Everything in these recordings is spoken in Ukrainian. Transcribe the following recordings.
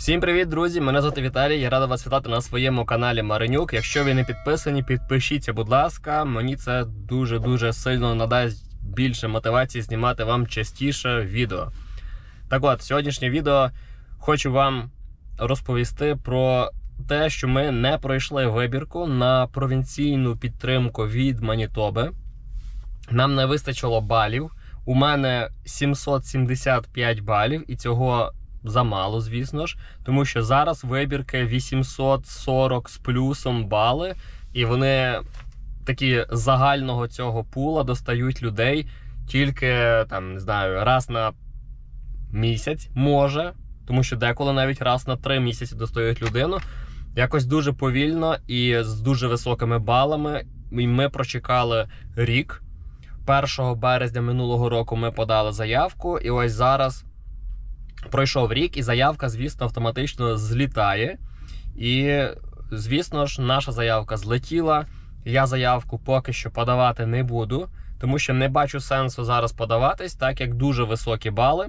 Всім привіт, друзі! Мене звати Віталій. Я радий вас вітати на своєму каналі Маринюк. Якщо ви не підписані, підпишіться, будь ласка. Мені це дуже дуже сильно надасть більше мотивації знімати вам частіше відео. Так от, сьогоднішнє відео хочу вам розповісти про те, що ми не пройшли вибірку на провінційну підтримку від Манітоби. Нам не вистачило балів. У мене 775 балів, і цього замало, звісно ж, тому що зараз вибірки 840 з плюсом бали, і вони такі загального цього пула достають людей тільки там, не знаю, раз на місяць може, тому що деколи навіть раз на три місяці достають людину. Якось дуже повільно і з дуже високими балами. І ми прочекали рік. 1 березня минулого року ми подали заявку, і ось зараз пройшов рік, і заявка, звісно, автоматично злітає. І, звісно ж, наша заявка злетіла. Я заявку поки що подавати не буду, тому що не бачу сенсу зараз подаватись, так як дуже високі бали.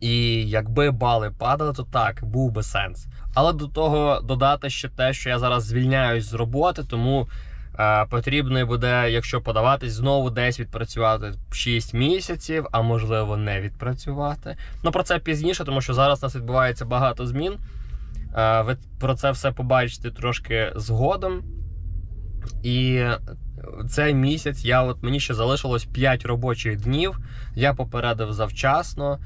І якби бали падали, то так, був би сенс. Але до того додати ще те, що я зараз звільняюсь з роботи, тому потрібно буде, якщо подаватись, знову десь відпрацювати 6 місяців, а можливо не відпрацювати. Ну про це пізніше, тому що зараз у нас відбувається багато змін. Е, ви про це все побачите трошки згодом. І цей місяць я от мені ще залишилось 5 робочих днів. Я попередив завчасно.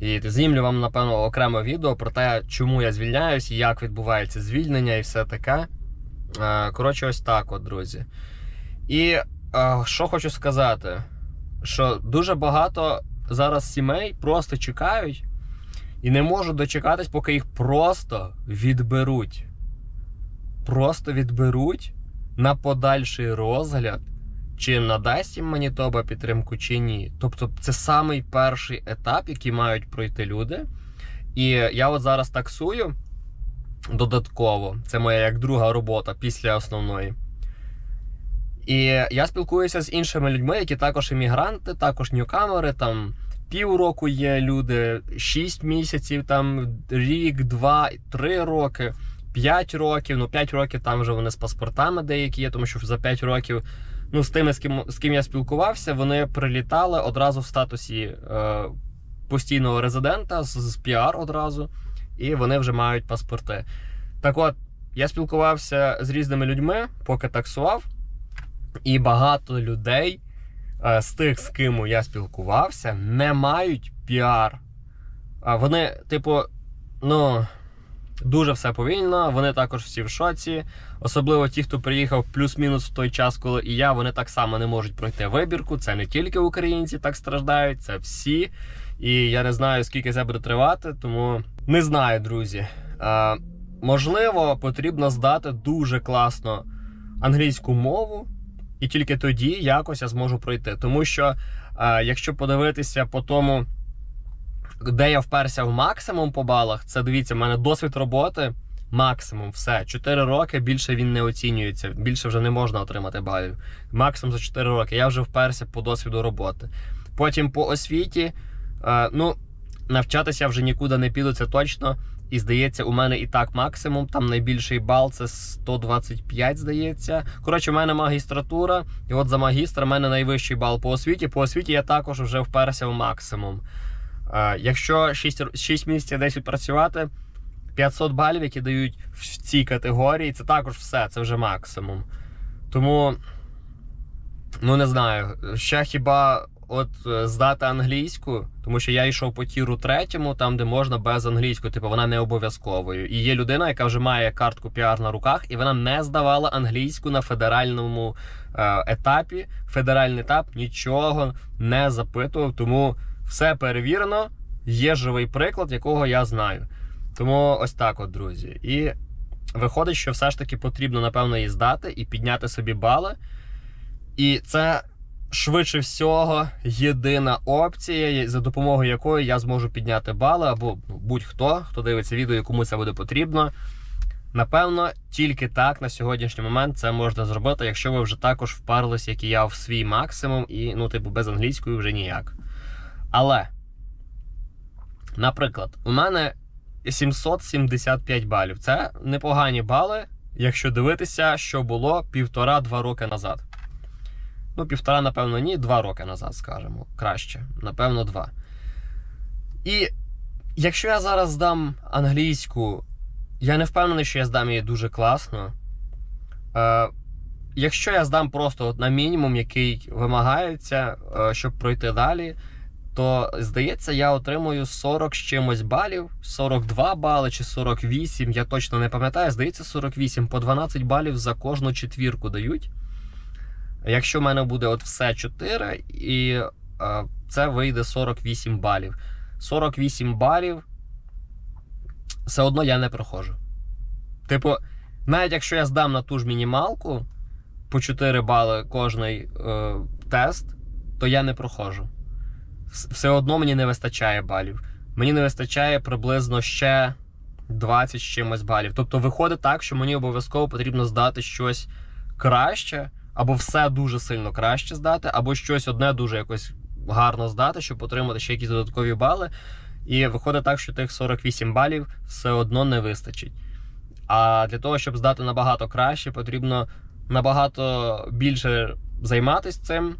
І знімлю вам, напевно, окреме відео про те, чому я звільняюсь як відбувається звільнення і все таке. Е, Коротше, ось так, от, друзі. І е, що хочу сказати, що дуже багато зараз сімей просто чекають і не можуть дочекатись, поки їх просто відберуть. Просто відберуть на подальший розгляд, чи надасть їм Манітоба підтримку, чи ні. Тобто, це самий перший етап, який мають пройти люди. І я от зараз таксую додатково. Це моя як друга робота після основної. І я спілкуюся з іншими людьми, які також іммігранти, також ньюкамери, там півроку є люди, 6 місяців, там рік, два, три роки, 5 років. Ну, 5 років там вже вони з паспортами деякі є, тому що за 5 років, ну, з тими, з ким, з ким я спілкувався, вони прилітали одразу в статусі е, постійного резидента з, з піар одразу, і вони вже мають паспорти. Так от, я спілкувався з різними людьми, поки таксував, і багато людей е, з тих, з ким я спілкувався, не мають піар. Вони, типу, ну, дуже все повільно, вони також всі в шоці. Особливо ті, хто приїхав плюс-мінус в той час, коли і я, вони так само не можуть пройти вибірку. Це не тільки українці так страждають, це всі. І я не знаю, скільки це буде тривати, тому не знаю, друзі. Е, можливо, потрібно здати дуже класно англійську мову, і тільки тоді якось я зможу пройти. Тому що, е, якщо подивитися по тому, де я вперся в максимум по балах, це дивіться, в мене досвід роботи. Максимум, все. 4 роки більше він не оцінюється. Більше вже не можна отримати балів. Максимум за 4 роки. Я вже вперся по досвіду роботи. Потім по освіті. Е, ну, навчатися я вже нікуди не піду, це точно. І здається, у мене і так максимум. Там найбільший бал це 125, здається. Коротше, у мене магістратура, і от за магістра в мене найвищий бал по освіті. По освіті я також вже вперся в максимум. Якщо 6, 6 місяців десь відпрацювати, 500 балів, які дають в цій категорії, це також все, це вже максимум. Тому, ну не знаю, ще хіба от е, здати англійську, тому що я йшов по тіру третьому, там де можна без англійської, типу вона не обов'язковою. І є людина, яка вже має картку піар на руках, і вона не здавала англійську на федеральному е, етапі. Федеральний етап нічого не запитував, тому все перевірено. Є живий приклад, якого я знаю. Тому ось так, от, друзі. І виходить, що все ж таки потрібно, напевно, її здати і підняти собі бали. І це швидше всього єдина опція, за допомогою якої я зможу підняти бали, або ну, будь-хто, хто дивиться відео, кому це буде потрібно. Напевно, тільки так на сьогоднішній момент це можна зробити, якщо ви вже також впарлись, як і я, в свій максимум, і, ну, типу, без англійської вже ніяк. Але, наприклад, у мене 775 балів. Це непогані бали, якщо дивитися, що було півтора-два роки назад. Ну, півтора, напевно, ні, два роки назад, скажемо. Краще. Напевно, два. І якщо я зараз здам англійську, я не впевнений, що я здам її дуже класно. Е, якщо я здам просто от на мінімум, який вимагається, е, щоб пройти далі, то здається, я отримую 40 з чимось балів, 42 бали чи 48, я точно не пам'ятаю. Здається, 48 по 12 балів за кожну четвірку дають. Якщо в мене буде от все 4, і е, це вийде 48 балів. 48 балів все одно я не проходжу. Типу, навіть якщо я здам на ту ж мінімалку по 4 бали кожний е, тест, то я не проходжу. Вс- Все одно мені не вистачає балів. Мені не вистачає приблизно ще 20 з чимось балів. Тобто виходить так, що мені обов'язково потрібно здати щось краще, або все дуже сильно краще здати, або щось одне дуже якось гарно здати, щоб отримати ще якісь додаткові бали. І виходить так, що тих 48 балів все одно не вистачить. А для того, щоб здати набагато краще, потрібно набагато більше займатися цим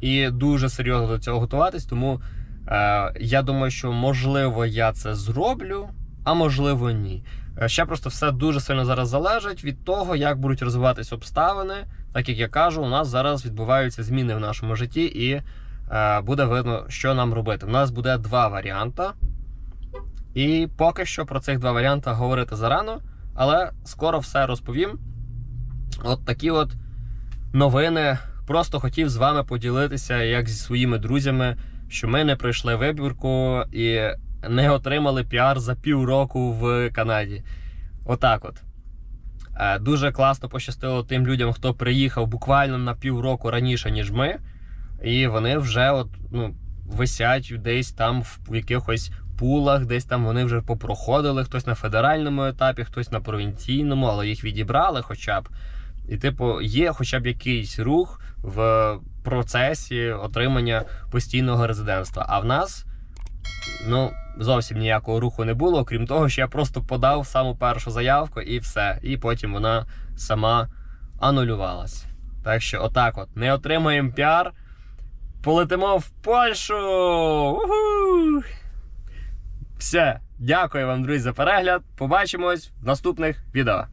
і дуже серйозно до цього готуватись. Тому е, я думаю, що можливо я це зроблю, а можливо ні. Е, Ще просто все дуже сильно зараз залежить від того, як будуть розвиватись обставини. Так як я кажу, у нас зараз відбуваються зміни в нашому житті, і е, буде видно, що нам робити. У нас буде два варіанти. І поки що про цих два варіанти говорити зарано, але скоро все розповім. От такі от новини. Просто хотів з вами поділитися, як зі своїми друзями, що ми не пройшли вибірку і не отримали піар за півроку в Канаді. Отак от. Е, Дуже класно пощастило тим людям, хто приїхав буквально на півроку раніше, ніж ми. І вони вже от, ну, висять десь там в якихось пулах, десь там вони вже попроходили, хтось на федеральному етапі, хтось на провінційному, але їх відібрали хоча б. І, типу, є хоча б якийсь рух в процесі отримання постійного резидентства. А в нас ну, зовсім ніякого руху не було, окрім того, що я просто подав саму першу заявку і все. І потім вона сама анулювалась. Так що, отак от, не отримаємо піар. Полетимо в Польщу! Уху! Все, дякую вам, друзі, за перегляд. Побачимось в наступних відео.